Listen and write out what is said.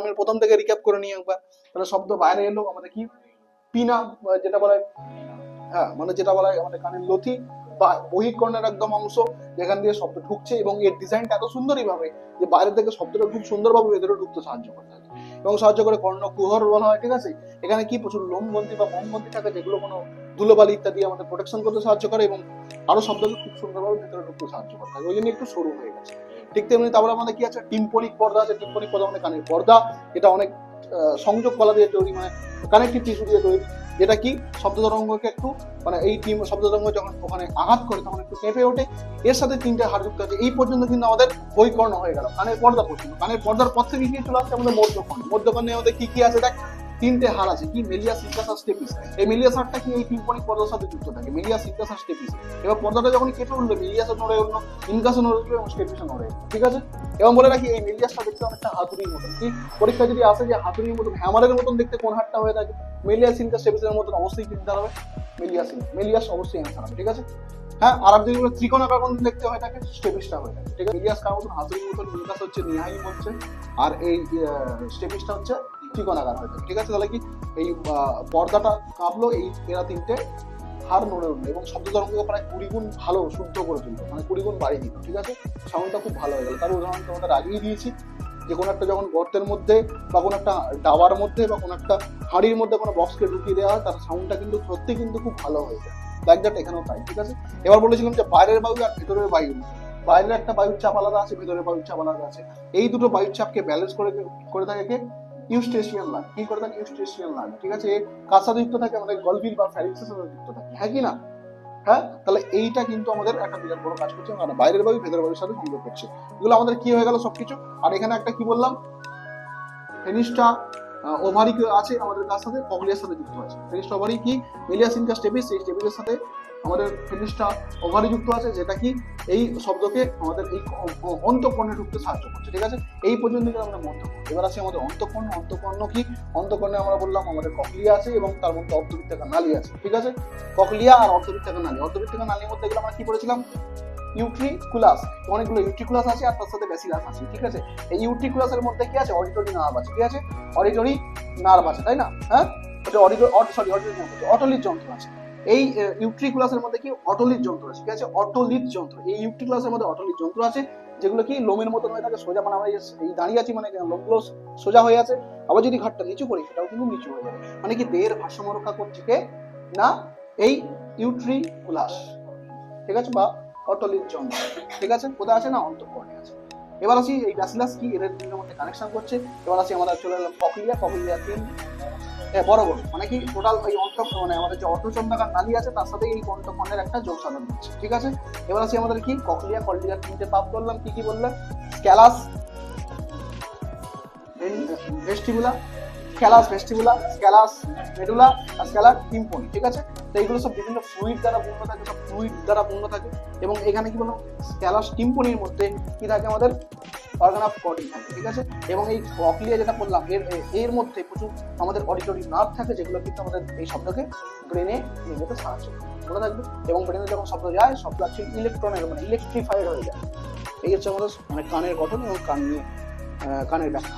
আমি প্রথম থেকে রিক্যাপ করে নিই একবার। তাহলে শব্দ বাইরে এলো, আমাদের কি? পিনা যেটা বলা হ্যাঁ মানে যেটা বলা হয় আমাদের কানের লথি বা বহিকর্ণের একদম অংশ, যেখান দিয়ে শব্দ ঢুকছে এবং এর ডিজাইনটা এত সুন্দরই ভাবে যে বাইরে থেকে শব্দটা খুব সুন্দরভাবে ভেতরে ঢুকতে সাহায্য করে থাকে এবং সাহায্য করে কর্ণ কুহর বলা হয়, ঠিক আছে? এখানে কি প্রচুর লোমবন্দি বা মোমবন্দি থাকে, যেগুলো কোনো ধুলোবালি ইত্যাদি আমাদের প্রোটেকশন করতে সাহায্য করে এবং আরও শব্দকে খুব সুন্দরভাবে ভেতরে ঢুকতে সাহায্য করে। থাকে ওই জন্য একটু সরু হয়ে গেছে। ঠিক তেমনি তারপরে আমাদের কি আছে? টিম্পনিক পর্দা আছে টিম্পনিক পর্দা মানে কানের পর্দা। এটা অনেক সংযোগ কলা দিয়ে তৈরি মানে কানেক্টিভ টিস্যু দিয়ে তৈরি। যেটা কি? শব্দ তরঙ্গকে একটু মানে এই টিম শব্দ তরঙ্গ যখন ওখানে আঘাত করে, তখন একটু কেঁপে ওঠে। এর সাথে তিনটে হাড় যুক্ত আছে। এই পর্যন্ত কিন্তু আমাদের বৈকর্ণ হয়ে গেল। কানের পর্দা পর্যন্ত। কানের পর্দার পর থেকে কি চলে আসছে আমাদের মধ্যকর্ণ মধ্যকর্ণে আমাদের কি কি আছে দেখ? তিনটে হার আছে। কি মেলিয়া সিনকাস আর স্টেপিস এই মেলিয়াস হাড়টা কি এই টিম্পনিক পর্দার সাথে যুক্ত থাকে? মেলিয়া সিনকাস আর স্টেপিস এবার পর্দাটা যখন কেটে উঠল মেলিয়াসও নড়ে উঠল ইনকাসও নড়ে উঠল এবং স্টেপিসও নড়ে। ঠিক আছে? এবং বলে রাখি, এই মেলিয়াসটা দেখতে অনেকটা হাতুড়ির মতন, কি? পরীক্ষা যদি আসে যে হাতুড়ির মতন, হ্যামারের মতন দেখতে কোন হারটা হয়ে থাকে? মেলিয়া ইনকাস স্টেপিসের মতন অবশ্যই চিন্তা হবে মেলিয়াস মেলিয়াস অবশ্যই অ্যান্সার হবে ঠিক আছে? হ্যাঁ আর আপনি যেগুলো ত্রিকোণাকার মতন দেখতে হয় থাকে স্টেপিসটা হয়ে থাকে, ঠিক আছে? মেলিয়াস কার মতন হাতুড়ির মতন ইনকাস হচ্ছে, নিহাই হচ্ছে আর এই স্টেপিসটা হচ্ছে ত্রিকোণাকার হয়ে থাকে ঠিক আছে, তাহলে কি এই পর্দাটা কাঁপলো এই এরা তিনটে হার নড়ে উঠল এবং শব্দ তরঙ্গকে প্রায় কুড়ি গুণ ভালো শুদ্ধ করে তুললো মানে কুড়ি গুণ বাড়িয়ে দিল, ঠিক আছে? সাউন্ডটা খুব ভালো হয়ে গেল। তার উদাহরণ তোমাদের আগেই দিয়েছি, যে কোনো একটা যখন গর্তের মধ্যে বা কোনো একটা ডাবার মধ্যে বা কোনো একটা হাঁড়ির মধ্যে কোনো বক্সকে ঢুকিয়ে দেওয়া হয়, তার সাউন্ডটা কিন্তু সত্যি কিন্তু খুব ভালো হয়ে যায়। লাইক দ্যাট এখানেও তাই, ঠিক আছে? এবার বলেছিলাম যে বাইরের বায়ু আর ভেতরের বায়ু বাইরের একটা বায়ুর চাপ আলাদা আছে, ভেতরের বায়ুর চাপ আলাদা আছে। এই দুটো বায়ুর চাপকে ব্যালেন্স করে করে থাকে ইউস্টেশিয়ান লাইন কি করে থাকে? ইউস্টেশিয়ান লাইন ঠিক আছে? কার যুক্ত থাকে, আমাদের গলবিল বা ফ্যারিক্সের সাথে যুক্ত থাকে। হ্যাঁ কি না? হ্যাঁ? তাহলে এইটা কিন্তু আমাদের একটা বিরাট বড় কাজ করছে মানে বাইরের বায়ু, ভেতরের বায়ুর সাথে সংযোগ করছে। এগুলো আমাদের কি হয়ে গেল সবকিছু? আর এখানে একটা কি বললাম? ফেনিসটা ওভারি আছে আমাদের কার সাথে? কগলিয়ার সাথে যুক্ত আছে। ফেনিসটা ওভারি কি? মেলিয়াসিনকা স্টেপিস, সেই স্টেপিসের সাথে আমাদের ফেনিসটা ওভারি যুক্ত আছে, যেটা কি এই শব্দকে আমাদের এই অন্তঃকর্ণে ঢুকতে সাহায্য করছে, ঠিক আছে? এই পর্যন্ত আমরা মধ্যকর্ণ এবার আছে আমাদের অন্তঃকর্ণ অন্তঃকর্ণ কি? অন্তঃকর্ণে আমরা বললাম আমাদের ককলিয়া আছে এবং তার মধ্যে অর্ধবৃত্তাকার নালী আছে, ঠিক আছে? ককলিয়া আর অর্ধবৃত্তাকার নালী, অর্ধবৃত্তাকার নালীর মধ্যে এগুলো আমরা কি পড়েছিলাম ইউট্রিকুলাস, অনেকগুলো ইউট্রিকুলাস আছে আর তার সাথে ব্যাসিলাস আছে, ঠিক আছে? এই ইউট্রিকুলাসের মধ্যে কি আছে? অডিটরি নার্ভ আছে, ঠিক আছে? অডিটরি নার্ভ আছে, তাই না? হ্যাঁ? ওটা অডিটরি সরি অডিটরি নার্ভ আছে অটোলিট যন্ত্র আছে। এই ইউট্রিকুলাসের মধ্যে কি অটোলিট যন্ত্র আছে, ঠিক আছে? অটোলিট যন্ত্র। এই ইউট্রিকুলাসের মধ্যে অটোলিট যন্ত্র আছে, যেগুলো কি লোমের মতন হয়ে থাকে, সোজা মানে আমরা এই দাঁড়িয়ে আছি মানে লোমগুলো সোজা হয়ে আছে, আবার যদি ঘাটটা নিচু করি, সেটাও কিন্তু নিচু হয়ে যাবে। মানে কি দেহের ভারসাম্য রক্ষা করছে কে? না, এই ইউট্রিকুলাস ঠিক আছে? বা অটোলিট যন্ত্র। ঠিক আছে? কোথায় আছে? না, অন্তঃকরণে আছে। এবার আসি, এই ব্যাসিলাস কি? এদের মধ্যে কানেকশন করছে। এবার আসি, আমরা চলে এলাম ককলিয়া ককলিয়া তিন। বড় বড়। মানে কি টোটাল ওই অন্ত মানে আমাদের যে অর্ধচন্দ্রাকার নালী আছে, তার সাথে এই অন্তঃকর্ণের একটা যোগ সাধন হচ্ছে, ঠিক আছে? এবার আছে আমাদের কি? ককলিয়া ককলিয়া তিনটে পাপ করলাম, কি কি বললাম স্ক্যালাস ভেস্টিবুলা স্ক্যালাস ভেস্টিবুলা স্ক্যালাস মেডুলা আর স্ক্যালার টিম্পনি ঠিক আছে? তো এইগুলো সব বিভিন্ন ফ্লুইড দ্বারা পূর্ণ থাকে সব ফ্লুইড দ্বারা পূর্ণ থাকে। এবং এখানে কি বললাম স্ক্যালাস টিম্পনির মধ্যে কি থাকে আমাদের? অর্গান অফ বডি থাকে, ঠিক আছে? এবং এই ককলিয়া যেটা বললাম, এর এর মধ্যে প্রচুর আমাদের অডিটরি নার্ভ থাকে, যেগুলো কিন্তু আমাদের এই শব্দকে ব্রেনে নিয়ে যেতে সাহায্য মনে থাকবে? এবং ব্রেনে যখন শব্দ যায়, শব্দ অ্যাকচুয়ালি ইলেকট্রনের মানে ইলেকট্রিফাইড হয়ে যায়। এই হচ্ছে আমাদের মানে কানের গঠন এবং কান নিয়ে কানের ব্যাখ্যা।